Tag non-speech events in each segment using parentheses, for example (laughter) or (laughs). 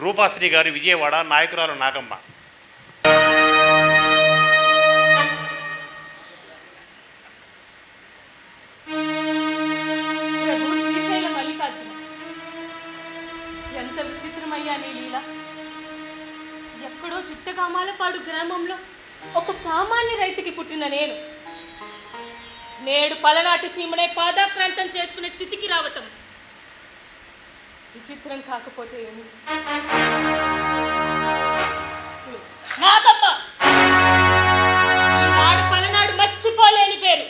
రూపాశ్రీ గారు విజయవాడ నాయకురాలు నాగమ్మ. ఎంత విచిత్రమయ్యా నీ లీల. ఎక్కడో చిట్టగామాలపాడు గ్రామంలో ఒక సామాన్య రైతుకి పుట్టిన నేను. నేడు పలనాటి సీమనే పాదాక్రాంతం చేసుకునే స్థితికి రావటం. విచిత్రం కాకపోతే ఏమి? నాగమ్మ ఈనాడు పలనాడు మర్చిపోలేని పేరు.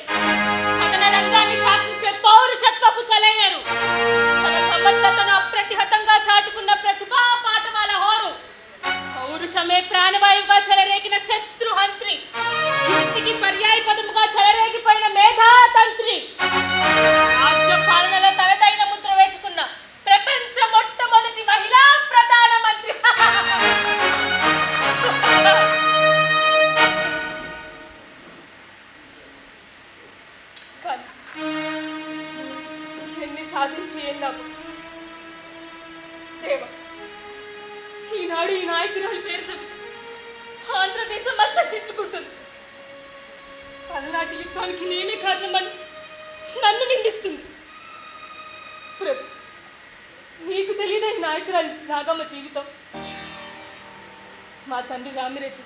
పలనాటి యుద్ధానికి నేనే కారణమని నన్ను నిందిస్తుంది. ప్రభు నీకు తెలియదని నాయకురాలు నాగమ్మ జీవితం. మా తండ్రి రామిరెడ్డి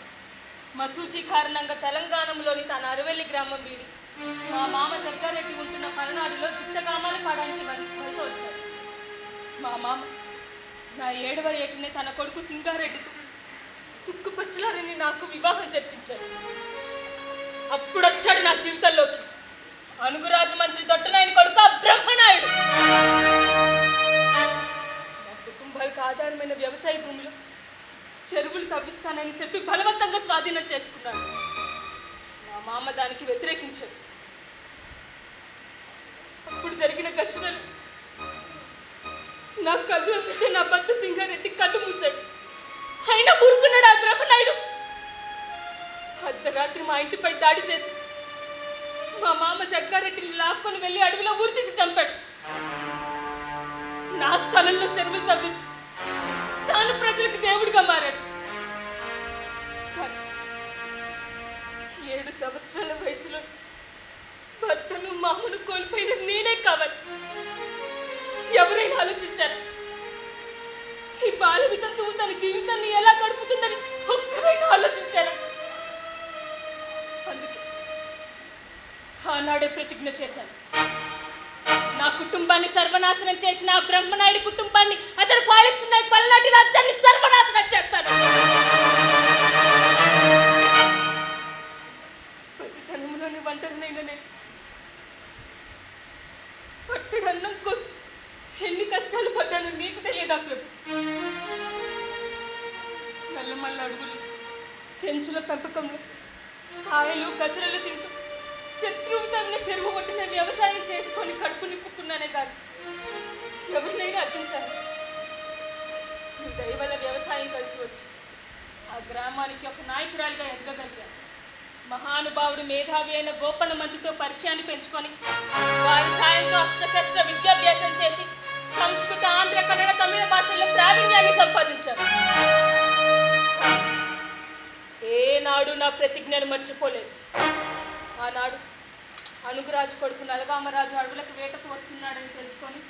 మసూచి కారణంగా తెలంగాణలోని తన అరవెల్లి గ్రామం వీడి మా మామ జగ్గారెడ్డి ఉంటున్న పలనాడులో చిత్తగామాలు పాడానికి వలస వచ్చారు. మా మామ నా ఏడవ ఏటనే తన కొడుకు సింగారెడ్డితో ఉక్కు పచ్చలారని నాకు వివాహం జరిపించారు. అప్పుడు వచ్చాడు నా జీవితంలోకి. అనుగురాజు మంత్రి దొట్టనాయని కొడుకు ఆ బ్రహ్మనాయుడు. మా కుటుంబాలకు ఆధారమైన వ్యవసాయ భూములు చెరువులు తవ్విస్తానని చెప్పి బలవంతంగా స్వాధీనం చేసుకున్నాడు. మా మామ దానికి వ్యతిరేకించాడు. అప్పుడు జరిగిన ఘర్షణలు. నా కళ్ళు నా భర్త సింగారెడ్డి కళ్ళు మూసాడు అయినా ఊరుకున్నాడు ఆ బ్రహ్మనాయుడు? అర్ధరాత్రి మా ఇంటిపై దాడి చేసి మా మామ జగ్గారెడ్డిని లాక్కొని వెళ్ళి అడవిలో ఊరితీసి చంపాడు. నా స్థలంలో చెరువులు తవ్వించి తాను ప్రజలకు దేవుడిగా మారాడు. ఏడు సంవత్సరాల వయసులో భర్తను మామను కోల్పోయిన నేనే కావాలి. ఎవరైనా ఆలోచించారు? ఈ బాల వితంతువు తన జీవితాన్ని ఎలా గడుపుతుందని ఒక్కరైనా ఆలోచించారు? ఆనాడే ప్రతిజ్ఞ చేశాను. నా కుటుంబాన్ని సర్వనాశనం చేసిన బ్రహ్మనాయుడి కుటుంబాన్ని అతడు పాలిస్తున్న పల్నాటి రాజ్యాన్ని సర్వనాశనం చేస్తాడు. చెరువు ఒడ్డున వ్యవసాయం చేసుకొని కడుపు నిప్పుకున్నానే కాదు. ఎవరినైనా అర్థించాను నీ దయ వల్ల వ్యవసాయం కలిసి వచ్చి ఆ గ్రామానికి ఒక నాయకురాలిగా ఎదగగలిగాను మహానుభావుడు మేధావి అయిన గోపన్న మంత్రితో పరిచయాన్ని పెంచుకొని వారి సాయంతో అస్త్రశస్త్ర విద్యాభ్యాసం చేసి సంస్కృత ఆంధ్ర కన్నడ తమిళ భాషల్లో ప్రావీణ్యాన్ని సంపాదించారు. ఏనాడు నా ప్రతిజ్ఞను మర్చిపోలేదు. ఆనాడు అనుగురాజు కొడుకు నలగామరాజు అడవులకు వేటకు వస్తున్నాడని తెలుసుకొని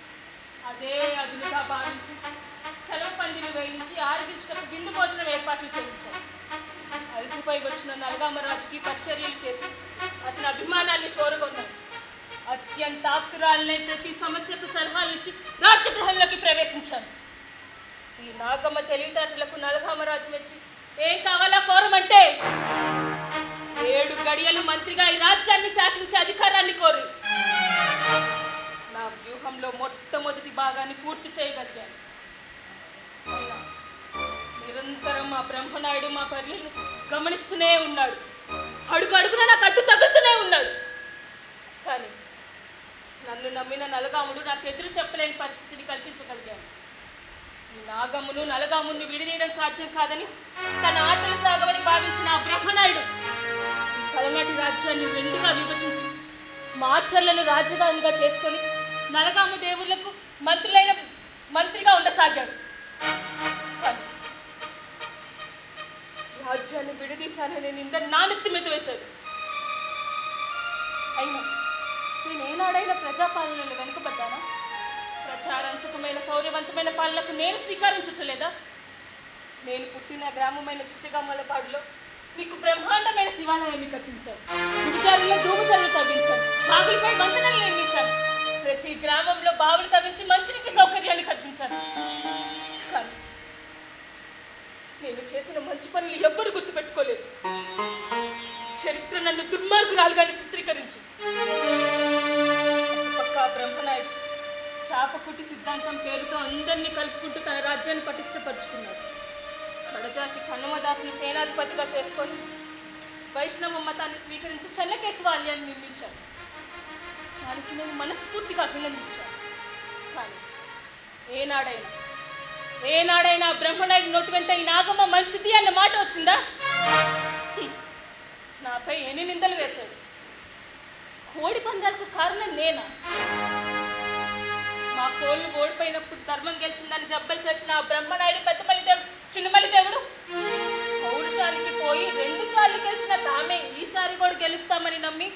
అదే అదునుగా భావించి చలవ పందిని వేయించి ఆరగించుటకు విందు భోజనం ఏర్పాట్లు చేయించాడు. అలసిపోయి వచ్చిన నలగామరాజుకి పరిచర్యలు చేసి అతని అభిమానాన్ని చూరగొన్నాడు. అత్యంత ఆప్తురాలనే ప్రతి సమస్యకు సలహాలు ఇచ్చి రాజ్యగృహంలోకి ప్రవేశించాను ఈ నాగమ్మ తెలివితేటలకు నలగామరాజు మెచ్చి ఏం కావాలా కోరమంటే ఏడు గడియలు మంత్రిగా ఈ రాజ్యాన్ని శాసించే అధికారాన్ని కోరి. నా వ్యూహంలో మొట్టమొదటి భాగాన్ని పూర్తి చేయగలిగాను. నిరంతరం మా బ్రహ్మనాయుడు మా పర్యను గమనిస్తూనే ఉన్నాడు. అడుగు అడుగున నాకు అడ్డు తగులుతూనే ఉన్నాడు. కానీ నన్ను నమ్మిన నలగాముడు నాకు ఎదురు చెప్పలేని పరిస్థితిని కల్పించగలిగాను ఈ నాగమును నలగామును విడిదీయడం సాధ్యం కాదని తన ఆటలు సాగమని భావించిన ఆ బ్రహ్మనాయుడు పలనాటి రాజ్యాన్ని రెండుగా విభజించి మాచర్లను రాజధానిగా చేసుకొని నలగామ దేవుళ్ళకు మంత్రులైన మంత్రిగా ఉండసాగాడు. రాజ్యాన్ని విడదీశానని నింద నానెత్తి మీద వేశాడు. అయినా నేను ఏనాడైనా ప్రజాపాలనలో వెనుకబడ్డానా? ప్రచారంచకమైన శౌర్యవంతమైన పాలనకు నేను శ్రీకారం చుట్టలేదా? నేను పుట్టిన గ్రామమైన చిట్టగామలపాడులో నీకు బ్రహ్మాండమైన శివాలయాన్ని కట్టించాను గుడిచారుల్లో ధూమచారులు తవ్వించాను బాగులపై వంతెనలు నిర్మించాను ప్రతి గ్రామంలో బావులు తవ్వించి మంచినీటి సౌకర్యాన్ని కల్పించాను కానీ నేను చేసిన మంచి పనులు ఎవ్వరు గుర్తుపెట్టుకోలేదు. చరిత్ర నన్ను దుర్మార్గురాలుగానే చిత్రీకరించి. పక్క బ్రహ్మనాయుడు చాపకుటి సిద్ధాంతం పేరుతో అందరినీ కలుపుకుంటూ తన రాజ్యాన్ని పటిష్టపరుచుకున్నాడు. కడజాతి కన్నమదాసుని సేనాధిపతిగా చేసుకొని వైష్ణవ మతాన్ని స్వీకరించి చెన్నకేశవాల్యాన్ని నిర్మించారు. దానికి నేను మనస్ఫూర్తిగా అభినందించాను. కానీ ఏనాడైనా ఏనాడైనా బ్రహ్మనాయుడు నోటి వెంట ఈ నాగమ్మ మంచిది అన్న మాట వచ్చిందా? నాపై ఎన్ని నిందలు వేశాడు కోడి పందాలకు కారణం నేనా? మా కోళ్ళు ఓడిపోయినప్పుడు ధర్మం గెలిచిందని జబ్బలు చచ్చిన ఆ బ్రహ్మనాయుడు పెద్దమల్లి దేవుడు చిన్నమల్లి దేవుడు పౌరుషానికి పోయి రెండు సార్లు గెలిచిన తామే ఈసారి కూడా గెలుస్తామని నమ్మి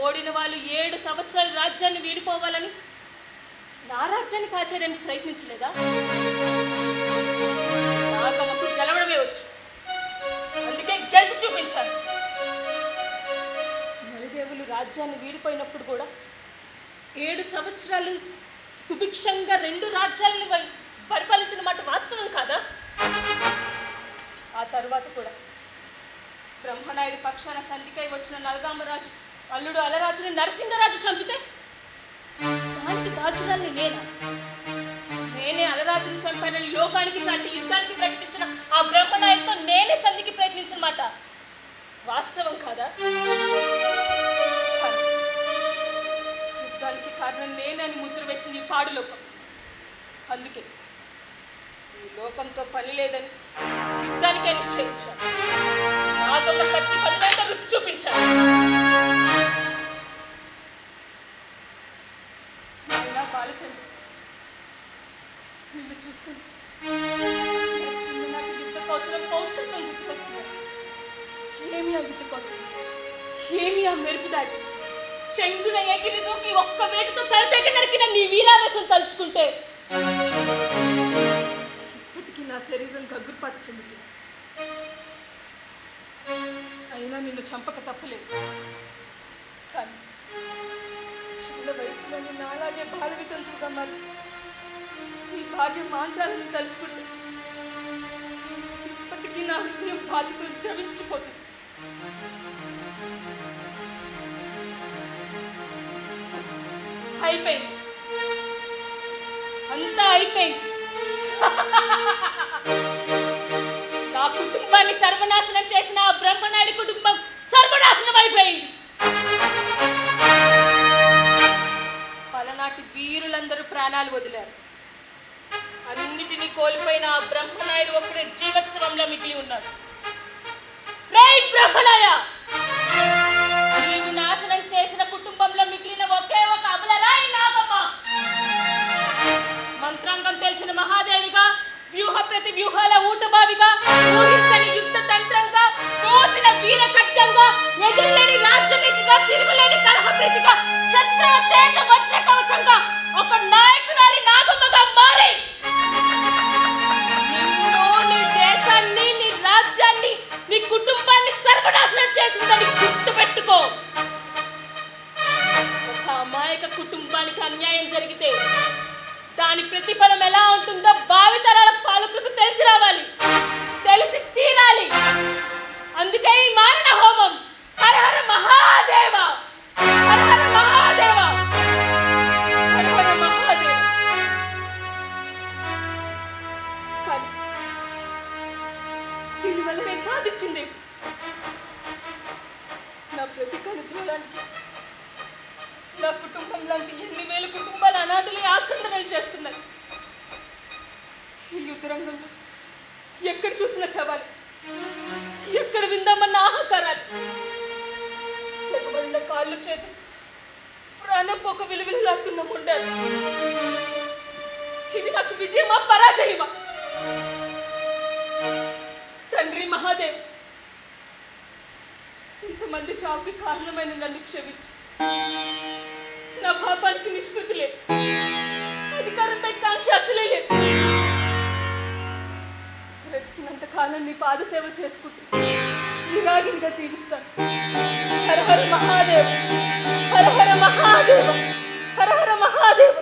ఓడిన వాళ్ళు ఏడు సంవత్సరాలు రాజ్యాన్ని వీడిపోవాలని నా రాజ్యాన్ని కాచేయడానికి ప్రయత్నించలేదా? నాగమ్మకు గెలవడమే వచ్చు. అందుకే గెలిచి చూపించాను మలిదేవులు రాజ్యాన్ని వీడిపోయినప్పుడు కూడా ఏడు సంవత్సరాలు సుభిక్షంగా రెండు రాజ్యాలను పరిపాలించిన మాట వాస్తవం కాదా? ఆ తర్వాత కూడా బ్రహ్మనాయుడి పక్షాన సంధికై వచ్చిన నలగామరాజు అల్లుడు అలరాజుని నరసింహరాజు చంపితే దానికి దాచురాల్ని నేనా? నేనే అలరాజుని చంపానని యోగానికి చాటి యుద్ధానికి ప్రకటించిన ఆ బ్రహ్మనాయుడితో నేనే సంధికి ప్రయత్నించిన మాట వాస్తవం కాదా? అని ముద్ర వేసింది పాడు లోకం. అందుకే ఈ లోకంతో పని లేదని యుద్ధానికే నిశ్చయించాను. నాగమ్మ కత్తి పడినంత రుచి చూపించాను. బాలచంద్ర నిన్ను యుద్ధ పౌరుషత్వం గుర్తుకొస్తుంది ఏమి ఆ యుద్ధ కౌశలం? ఏమి ఆ చెంగున ఎగిరి దూకి ఒక్క వేటుతో తల తెగ నరికిన నీ వీరావేశం తలుచుకుంటే ఇప్పటికీ నా శరీరం గగ్గుపాటు చెందుతుంది. అయినా నిన్ను చంపక తప్పలేదు. కానీ చిన్న వయసులో నిన్ను అలాగే బాల వితంతువుగా మరి నీ భార్య మాంచాలను తలుచుకుంటే ఇప్పటికీ నా హృదయం బాధతో ద్రవించిపోతుంది. అయిపోయింది. అంతా అయిపోయింది. (laughs) నా కుటుంబాన్ని సర్వనాశనం చేసిన ఆ బ్రహ్మనాయుడి కుటుంబం సర్వనాశనం అయిపోయింది. పలనాటి వీరులందరూ ప్రాణాలు వదిలారు. అన్నిటినీ కోల్పోయిన ఆ బ్రహ్మనాయుడు ఒక్కడే జీవోత్సవంలో మిగిలి ఉన్నాడు. రేయ్ బ్రహ్మనాయ! నీవు నాశనం చేసిన కుటుంబంలో మిగిలిన ఒకే మంత్రాంగం తెలిసిన మహాదేవిగా వ్యూహ ప్రతి వ్యూహాల ఊటబావిగా ఊహించని యుద్ధ తంత్రంగా తోచిన వీర కట్టంగా ఎదురులేని రాజ్యనీతిగా తిరుగులేని కలహప్రీతిగా ఛత్ర తేజ వజ్ర కవచంగా ఒక నాయకురాలి నాగమ్మగా మారి నిన్ను నీ దేశాన్ని నీ రాజ్యాన్ని నీ కుటుంబాన్ని సర్వనాశనం చేసిందని గుర్తుపెట్టుకో. ఒక అమాయక కుటుంబానికి అన్యాయం జరిగితే దాని ప్రతిఫలం ఎలా ఉంటుందో భావితరాల పాలకులకు తెలిసి రావాలి. తెలిసి తీరాలి. అందుకే ఈ మారణ హోమం హర హర మహాదేవ హర హర మహాదేవ హర హర మహాదేవ. కానీ దీనివల్ల నేను సాధించింది నా ప్రతి కనుజ్వలానికి నా కుటుంబం లాంటి ఎన్ని వేల కుటుంబాలు అనాథలే ఆక్రందనలు చేస్తున్నాయి. ఈ యుద్ధ రంగంలో ఎక్కడ చూసిన శవాలు ఎక్కడ విందామన్న ఆహాకారాలు. తెగబడిన కాళ్ళు చేతులు ప్రాణం ఒక విలువిలాడుతున్న ఉండాలి ఇది నాకు విజయమా పరాజయమా? తండ్రి మహాదేవ్ ఇంతమంది చావుకి కారణమైన నన్ను క్షమించు. నా పాపానికి నిష్కృతి లేదు. అధికారంపై కాంక్ష అసలే లేదు. బ్రతికినంత కాలం నీ పాదసేవ చేసుకుంటూ నిరాగిగా జీవిస్తాను. హరహర మహాదేవ. హరహర మహాదేవ. హరహర మహాదేవ.